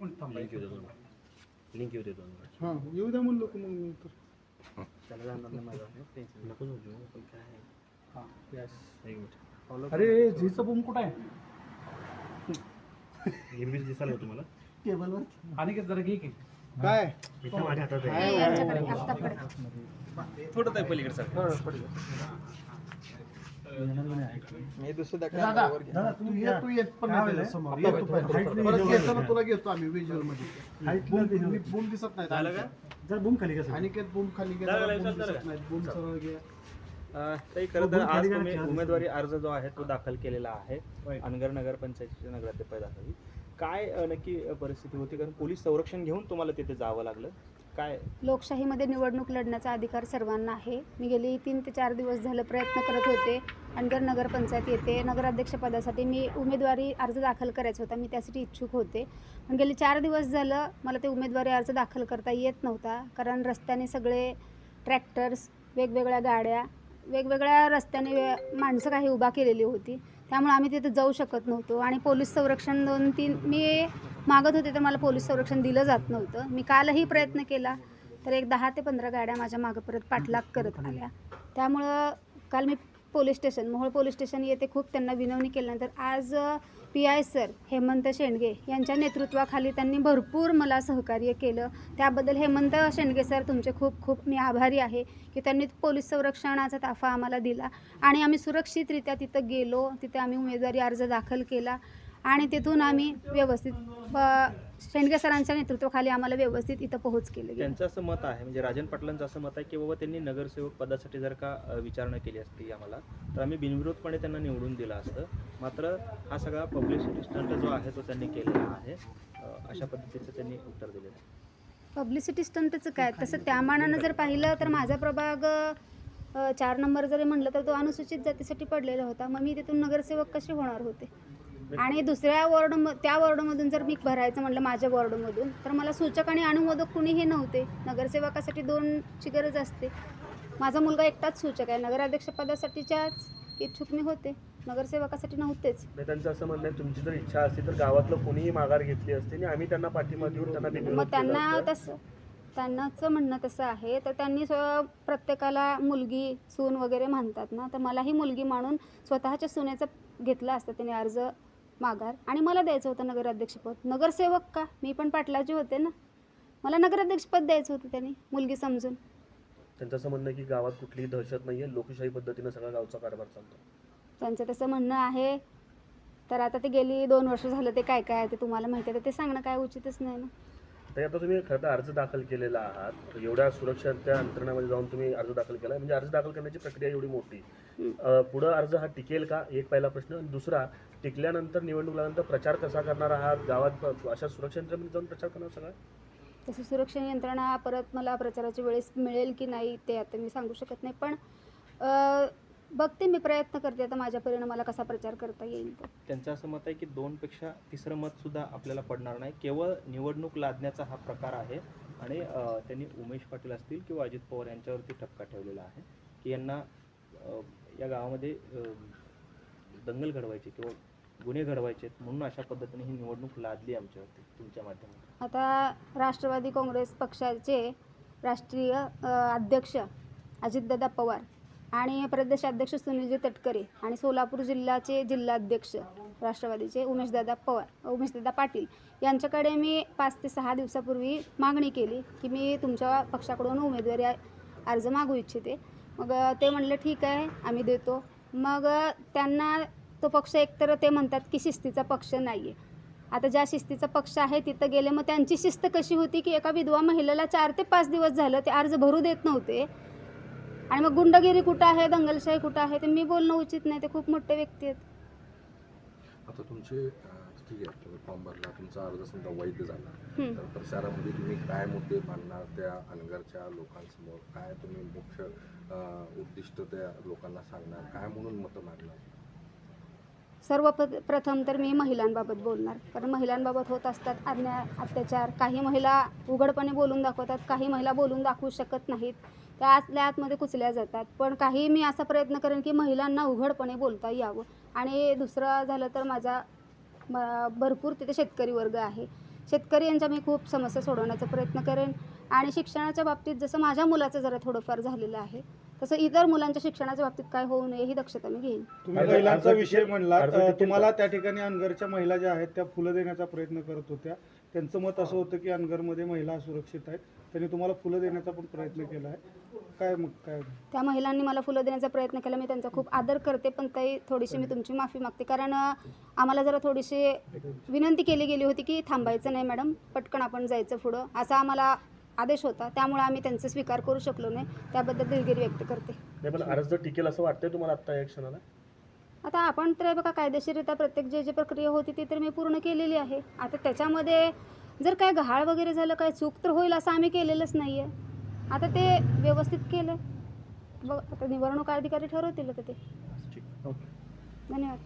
एक मिनिट थांबा लिंक येऊ दे दोन मिनिट. लिंक येऊ दे दोन मिनिट. हां येऊ द्या म्हणलो की मग मी तर. त्याला जाणार नाही माझा नको जाऊ देऊ, पण काय आहे. हां यस एक मिनिट. अरे झीचं बूम कुठं आहे? हिरवीच दिसायला का तुम्हाला टेबलवर आणि जरा घे की. काय? इथं माझ्या हातात आहे. काय थोडं पलीकडे सर मी दुसरं दादा दादा तू तुम्ही ये तू येत पण नाही त्याच्यासमोर? ये तू पहिले. परत घेताना तुला घेतो आम्ही व्हिज्युअलमध्ये. बूम दिसत नाही झालं का? जर बूम खाली बूम खाली झालं? गेला बूम झालं दिसत का? नाही बूम सरळ घे. अ, ताई खरं तर आज तुम्ही उमेदवारी अर्ज जो आहे तो दाखल केलेला आहे. Right. अनगर नगर पंचायतीच्या नगराध्यक्ष पदासाठी. काय अ, नक्की अ, परिस्थिती होती? कारण पोलीस संरक्षण घेऊन तुम्हाला तिथे जावं लागलं. काय? लोकशाहीमध्ये निवडणूक लढण्याचा अधिकार सर्वांना आहे. मी गेली तीन ते चार दिवस झालं प्रयत्न करत होते. अनगर नगरपंचायत येते नगराध्यक्षपदासाठी मी उमेदवारी अर्ज दाखल करायचा होता. मी त्यासाठी इच्छुक होते. पण गेली चार दिवस झालं मला ते उमेदवारी अर्ज दाखल करता येत नव्हता. कारण रस्त्याने सगळे ट्रॅक्टर्स वेगवेगळ्या गाड्या वेगवेगळ्या रस्त्याने वे- माणसं काही उभा केलेली होती. त्यामुळे आम्ही तिथे जाऊ शकत नव्हतो. आणि पोलीस संरक्षण दोन तीन मी मागत होते तर मला पोलीस संरक्षण दिलं जात नव्हतं. मी कालही प्रयत्न केला तर एक दहा ते पंधरा गाड्या माझ्या मागं परत पाठलाग करत आल्या. त्यामुळं काल मी police station Mohol police station येथे खूप त्यांना विनवणी केल्यानंतर आज P I sir Hemant Shendge यांच्या नेतृत्वाखाली त्यांनी भरपूर मला सहकार्य केलं. त्याबद्दल हेमंत शेंडगे सर तुमचे खूप खूप मी आभारी आहे की त्यांनी पोलीस संरक्षणाचा ताफा आम्हाला दिला. आणि आम्ही सुरक्षितरित्या तिथं गेलो तिथे आम्ही उमेदवारी अर्ज दाखल केला. आणि तिथून आम्ही व्यवस्थित शेंडगे सरांच्या नेतृत्वाखाली आम्हाला व्यवस्थित इथं पोहोच केलं. त्यांचं असं मत आहे म्हणजे राजन पाटलांचं असं मत आहे की बाबा त्यांनी नगरसेवक पदासाठी जर का विचारणा केली असती आम्हाला तर आम्ही बिनविरोधपणे त्यांना निवडून दिलं असतं. मात्र हा सगळा पब्लिसिटी स्टंट जो आहे तो त्यांनी केलेला आहे. अशा पद्धतीचं त्यांनी उत्तर दिलेलं आहे. पब्लिसिटी स्टंटचं काय? तसं त्या मानानं जर पाहिलं तर माझा प्रभाग चार नंबर जरी म्हणलं तर तो अनुसूचित जातीसाठी पडलेला होता. मग मी तिथून नगरसेवक कसे होणार होते? आणि दुसऱ्या वॉर्ड त्या वॉर्डमधून जर मी भरायचं म्हटलं माझ्या वॉर्डमधून तर मला सूचक आणि अनुमोदक कुणीही नव्हते. नगरसेवकासाठी दोनची गरज असते. माझा मुलगा एकटाच सूचक आहे. नगराध्यक्षपदासाठीच्याच इच्छुक मी होते. नगरसेवकासाठी नव्हतेच. त्यांचं असं म्हणणं तुमची जर इच्छा असती तर गावातलं कोणीही माघार घेतली असती आणि आम्ही त्यांना पाठिंबा देऊन त्यांना मग त्यांना. तसं त्यांनाच म्हणणं तसं आहे. तर त्यांनी स्व प्रत्येकाला मुलगी सून वगैरे म्हणतात ना तर मलाही मुलगी मानून स्वतःच्या सुनेचं घेतलं असतं. त्याने अर्ज माघार. आणि मला द्यायचं होतं नगराध्यक्षपद. नगरसेवक का? मी पण पाटलाचे होते ना. मला नगराध्यक्षपद द्यायचं होतं त्यांनी मुलगी समजून. त्यांचं असं म्हणणं आहे की गावात कुठलीही दहशत नाहीये लोकशाही पद्धतीनं सगळा गावचा कारभार चालतो. त्यांचं तसं म्हणणं आहे. तर आता ते गेली दोन वर्ष झालं ते काय काय आहे ते तुम्हाला माहिती आहे तर ते सांगणं काय उचितच नाही ना. तर आता तुम्ही खरं तर अर्ज दाखल केलेला आहात. एवढ्या सुरक्षा त्या यंत्रणामध्ये जाऊन तुम्ही अर्ज दाखल केला म्हणजे अर्ज दाखल करण्याची प्रक्रिया एवढी मोठी पुढं अर्ज हा टिकेल का? एक पहिला प्रश्न. आणि दुसरा टिकल्यानंतर निवडणूक लागल्यानंतर प्रचार कसा करणार आहात? गावात अशा सुरक्षा यंत्रणेमध्ये जाऊन प्रचार करणार सगळा? तसं सुरक्षा यंत्रणा परत मला प्रचाराच्या वेळेस मिळेल की नाही ते आता मी सांगू शकत नाही. पण अ, बघते मी प्रयत्न करते. आता माझ्यापर्यंत मला कसा प्रचार करता येईल तो. त्यांचं असं मत आहे की दोनपेक्षा तिसरं मत सुद्धा आपल्याला पडणार नाही. केवळ निवडणूक लादण्याचा हा प्रकार आहे. आणि त्यांनी उमेश पाटील असतील किंवा अजित पवार यांच्यावरती ठपका ठेवलेला आहे. की यांना या गावामध्ये दंगल घडवायची किंवा गुन्हे घडवायचे म्हणून अशा पद्धतीने ही निवडणूक लादली आमच्यावरती तुमच्या माध्यमातून. आता राष्ट्रवादी काँग्रेस पक्षाचे राष्ट्रीय अध्यक्ष अजितदादा पवार आणि प्रदेशाध्यक्ष सुनीलजी तटकरे आणि सोलापूर जिल्ह्याचे जिल्हाध्यक्ष राष्ट्रवादीचे उमेशदादा पवार उमेशदादा पाटील यांच्याकडे मी पाच ते सहा दिवसापूर्वी मागणी केली की मी तुमच्या पक्षाकडून उमेदवारी अर्ज मागू इच्छिते. मग ते म्हणले ठीक आहे आम्ही देतो. मग त्यांना तो पक्ष एकतर ते म्हणतात की शिस्तीचा पक्ष नाही आहे आता ज्या शिस्तीचा पक्ष आहे तिथं गेले मग त्यांची शिस्त कशी होती की एका विधवा महिलेला चार ते पाच दिवस झालं ते अर्ज भरू देत नव्हते. आणि मग गुंडगिरी कुठं आहे दंगलशाही कुठं आहे ते मी बोलणं उचित नाही ते खूप मोठे व्यक्ती आहेत. आता तुमचे ठीक आहे. तुम्ही फॉर्म भरला तुमचा अर्ज समजा वैध झाला. तर प्रचारामध्ये तुम्ही काय मुद्दे मांडणार त्या अनगरच्या लोकांसमोर? काय तुम्ही मुख्य उद्दिष्ट त्या लोकांना सांगणार? काय म्हणून मतं मागणार सर्व प्रथम तर मी महिलांबाबत बोलणार. कारण महिलांबाबत होत असतात अन्याय अत्याचार. काही महिला उघडपणे बोलून दाखवतात काही महिला बोलून दाखवू शकत नाहीत. त्या आतल्या आतमध्ये कुचल्या जातात. पण काही मी असा प्रयत्न करेन की महिलांना उघडपणे बोलता यावं. आणि दुसरं झालं तर माझा भरपूर तिथे शेतकरी वर्ग आहे. शेतकरी यांच्या मी खूप समस्या सोडवण्याचा प्रयत्न करेन. आणि शिक्षणाच्या बाबतीत जसं माझ्या मुलाचं जरा थोडंफार झालेलं आहे तसं इतर मुलांच्या शिक्षणाच्या बाबतीत काय होऊ नये ही दक्षता मी घेईन. तुम्ही महिलांचा विषय म्हणला तुम्हाला का? त्या ठिकाणी अनगरच्या महिला ज्या आहेत त्या फुलं देण्याचा प्रयत्न करत होत्या. त्यांचं मत असं होतं की अनगरमध्ये महिला सुरक्षित आहेत. त्यांनी तुम्हाला फुलं देण्याचा पण प्रयत्न केला आहे. काय मग काय? त्या महिलांनी मला फुलं देण्याचा प्रयत्न केला. मी त्यांचा खूप आदर करते पण ताई थोडीशी मी तुमची माफी मागते. कारण आम्हाला जरा थोडीशी विनंती केली गेली होती की थांबायचं नाही मॅडम पटकन आपण जायचं पुढं. असा आम्हाला आदेश होता. त्यामुळे आम्ही त्यांचा स्वीकार करू शकलो नाही. त्याबद्दल दिलगिरी व्यक्त करते. नाही पण अर्ज टिकेल असं वाटतंय तुम्हाला आत्ता या क्षणाला? आता आपण तर हे बघा कायदेशीररित्या प्रत्येक जे जे प्रक्रिया होती ती तर मी पूर्ण केलेली आहे. आता त्याच्यामध्ये जर काय गहाळ वगैरे झालं काय चूक तर होईल असं आम्ही केलेलंच नाही आहे आता ते व्यवस्थित केलं. बघ आता निवडणूक अधिकारी ठरवतील आता ते? ठीक धन्यवाद.